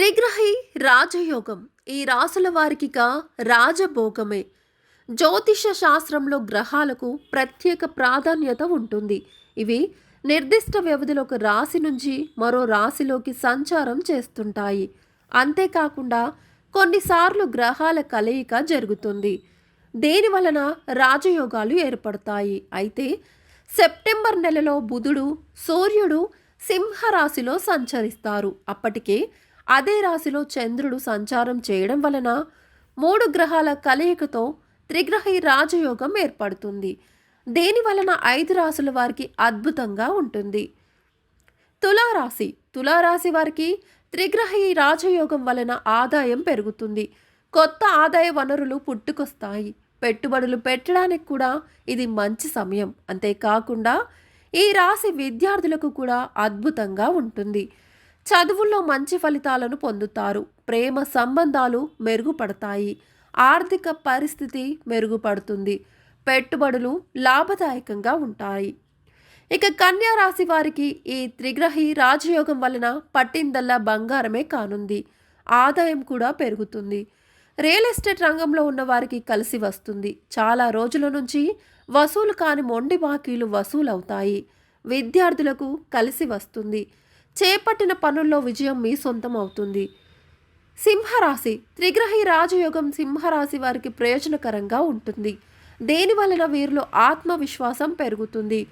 త్రిగ్రహి రాజయోగం. ఈ రాసుల వారికిక రాజభోగమే. జ్యోతిష శాస్త్రంలో గ్రహాలకు ప్రత్యేక ప్రాధాన్యత ఉంటుంది. ఇవి నిర్దిష్ట వ్యవధిలో ఒక రాశి నుంచి మరో రాశిలోకి సంచారం చేస్తుంటాయి. అంతేకాకుండా కొన్నిసార్లు గ్రహాల కలయిక జరుగుతుంది. దేని వలన రాజయోగాలు ఏర్పడతాయి? అయితే సెప్టెంబర్ నెలలో బుధుడు సూర్యుడు సింహరాశిలో సంచరిస్తారు. అప్పటికే అదే రాశిలో చంద్రుడు సంచారం చేయడం వలన మూడు గ్రహాల కలయికతో త్రిగ్రహి రాజయోగం ఏర్పడుతుంది. దేని వలన ఐదు రాశుల వారికి అద్భుతంగా ఉంటుంది? తులారాశి. తులారాశి వారికి త్రిగ్రహి రాజయోగం వలన ఆదాయం పెరుగుతుంది. కొత్త ఆదాయ వనరులు పుట్టుకొస్తాయి. పెట్టుబడులు పెట్టడానికి కూడా ఇది మంచి సమయం. అంతేకాకుండా ఈ రాశి విద్యార్థులకు కూడా అద్భుతంగా ఉంటుంది. చదువుల్లో మంచి ఫలితాలను పొందుతారు. ప్రేమ సంబంధాలు మెరుగుపడతాయి. ఆర్థిక పరిస్థితి మెరుగుపడుతుంది. పెట్టుబడులు లాభదాయకంగా ఉంటాయి. ఇక కన్యా రాశి వారికి ఈ త్రిగ్రహి రాజయోగం వలన పట్టిందల్లా బంగారమే కానుంది. ఆదాయం కూడా పెరుగుతుంది. రియల్ ఎస్టేట్ రంగంలో ఉన్న వారికి కలిసి వస్తుంది. చాలా రోజుల నుంచి వసూలు కాని మొండి బాకీలు వసూలవుతాయి. విద్యార్థులకు కలిసి వస్తుంది. చేపట్టిన పనుల్లో విజయం మీ సొంతం అవుతుంది. సింహరాశి త్రిగ్రహి రాజయోగం సింహరాశి వారికి ప్రయోజనకరంగా ఉంటుంది. దేని వలన వీరిలో ఆత్మవిశ్వాసం పెరుగుతుంది?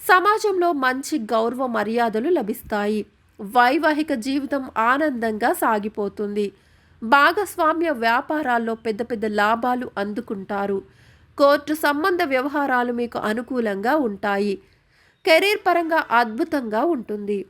సమాజంలో మంచి గౌరవ మర్యాదలు లభిస్తాయి. వైవాహిక జీవితం ఆనందంగా సాగిపోతుంది. భాగస్వామ్య వ్యాపారాల్లో పెద్ద పెద్ద లాభాలు అందుకుంటారు. కోర్టు సంబంధ వ్యవహారాలు మీకు అనుకూలంగా ఉంటాయి. కెరీర్ పరంగా అద్భుతంగా ఉంటుంది.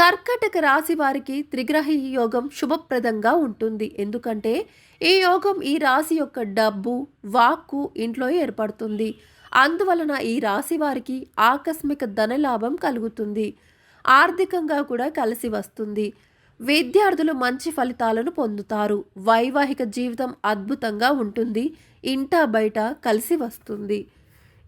కర్కటక రాశి వారికి త్రిగ్రహి యోగం శుభప్రదంగా ఉంటుంది. ఎందుకంటే ఈ యోగం ఈ రాశి యొక్క డబ్బు వాక్కు ఇంట్లో ఏర్పడుతుంది. అందువలన ఈ రాశి వారికి ఆకస్మిక ధనలాభం కలుగుతుంది. ఆర్థికంగా కూడా కలిసి వస్తుంది. విద్యార్థులు మంచి ఫలితాలను పొందుతారు. వైవాహిక జీవితం అద్భుతంగా ఉంటుంది. ఇంటా బయట కలిసి వస్తుంది.